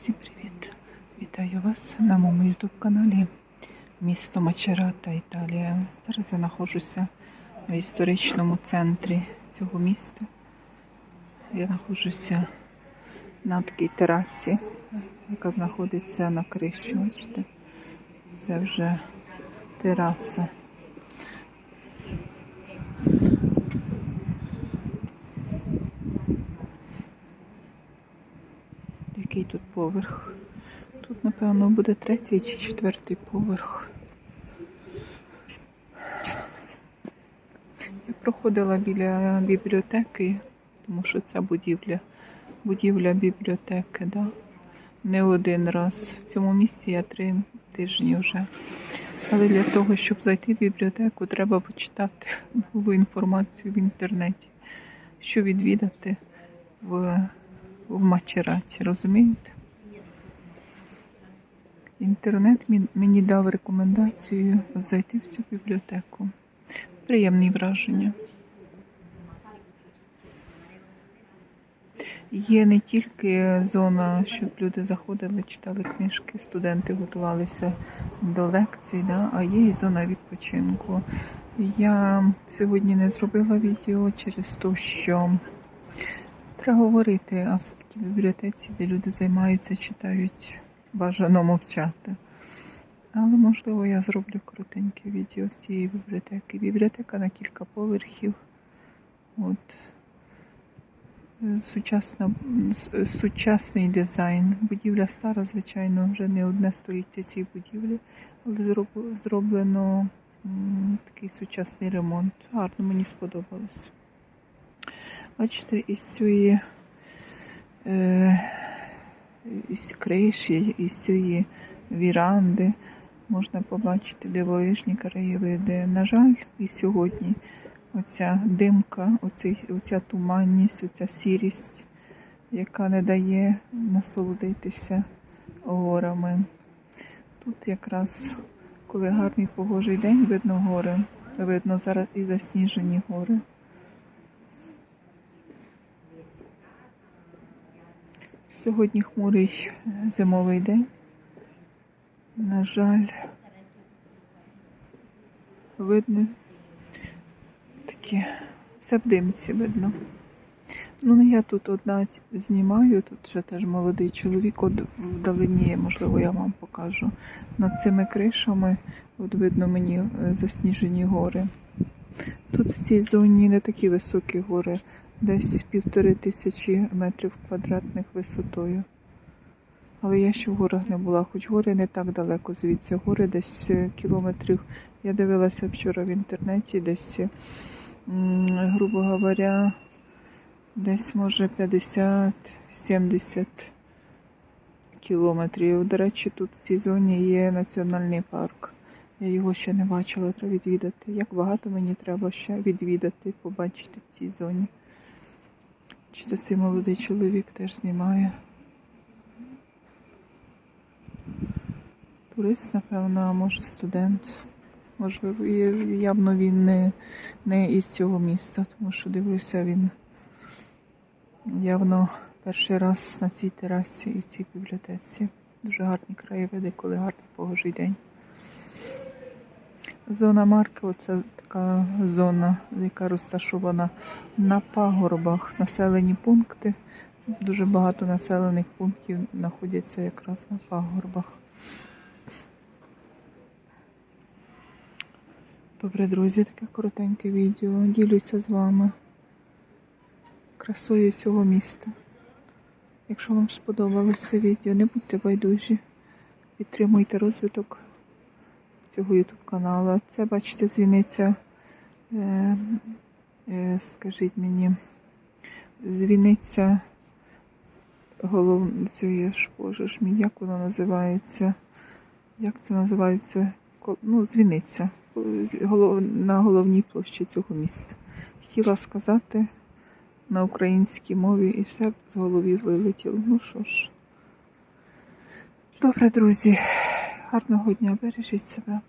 Всім привіт! Вітаю вас на моєму YouTube каналі місто Мачерата, Італія. Зараз я знаходжуся в історичному центрі цього міста. Я знаходжуся на такій терасі, яка знаходиться на криші. Бачите? Це вже тераса. Який тут поверх? Тут, напевно, буде третій чи четвертий поверх. Я проходила біля бібліотеки, тому що ця будівля, будівля бібліотеки, да? не один раз. В цьому місці я три тижні вже. Але для того, щоб зайти в бібліотеку, треба почитати нову інформацію в інтернеті, що відвідати в, в Мачераті, розумієте? Інтернет мені дав рекомендацію зайти в цю бібліотеку. Приємні враження. Є не тільки зона, щоб люди заходили, читали книжки, студенти готувалися до лекцій, да, а є і зона відпочинку. Я сьогодні не зробила відео через те, що треба говорити, а все-таки в бібліотеці, де люди займаються, читають, бажано мовчати. Але можливо я зроблю коротеньке відео з цієї бібліотеки. Бібліотека на кілька поверхів. От. Сучасна, сучасний дизайн. Будівля стара, звичайно, вже не одне століття цій будівлі, але зроблено такий сучасний ремонт. Гарно мені сподобалось. Бачите, із цієї е, із криші, із цієї віранди можна побачити дивовижні краєвиди. На жаль, і сьогодні оця димка, оцей, оця туманність, оця сірість, яка не дає насолодитися горами. Тут якраз, коли гарний погожий день, видно гори. Видно зараз і засніжені гори. Сьогодні хмурий зимовий день. На жаль, видно такі все в димці видно. Ну, не я тут одна знімаю, тут ще теж молодий чоловік, от вдалині, можливо, я вам покажу. Над цими кришами, от видно мені е, засніжені гори. Тут в цій зоні не такі високі гори, десь півтори тисячі метрів квадратних висотою. Але я ще в горах не була, хоч гори не так далеко звідси. Гори десь е, кілометрів. Я дивилася вчора в інтернеті, десь, грубо говоря, десь може 50-70 кілометрів. До речі, тут в цій зоні є національний парк. Я його ще не бачила, треба відвідати. Як багато мені треба ще відвідати, побачити в цій зоні. Чи то цей молодий чоловік теж знімає. Турист, напевно, а може студент. Можливо, явно він не, не із цього міста, тому що дивлюся, він явно перший раз на цій терасі і в цій бібліотеці. Дуже гарні краєвиди, коли гарний погожий день. Зона марки оце така зона, яка розташована на пагорбах, населені пункти. Дуже багато населених пунктів знаходяться якраз на пагорбах. Добре, друзі, таке коротеньке відео. Ділюся з вами красою цього міста. Якщо вам сподобалось це відео, не будьте байдужі. Підтримуйте розвиток цього YouTube каналу. Це, бачите, дзвіниця, е, е, скажіть мені, дзвіниця голов... цієї ж, боже ж мій, як вона називається? Як це називається? Ну, дзвіниця на головній площі цього міста. Хотіла сказати на українській мові і все з голові вилетіло. Ну що ж. Добре, друзі, гарного дня, бережіть себе.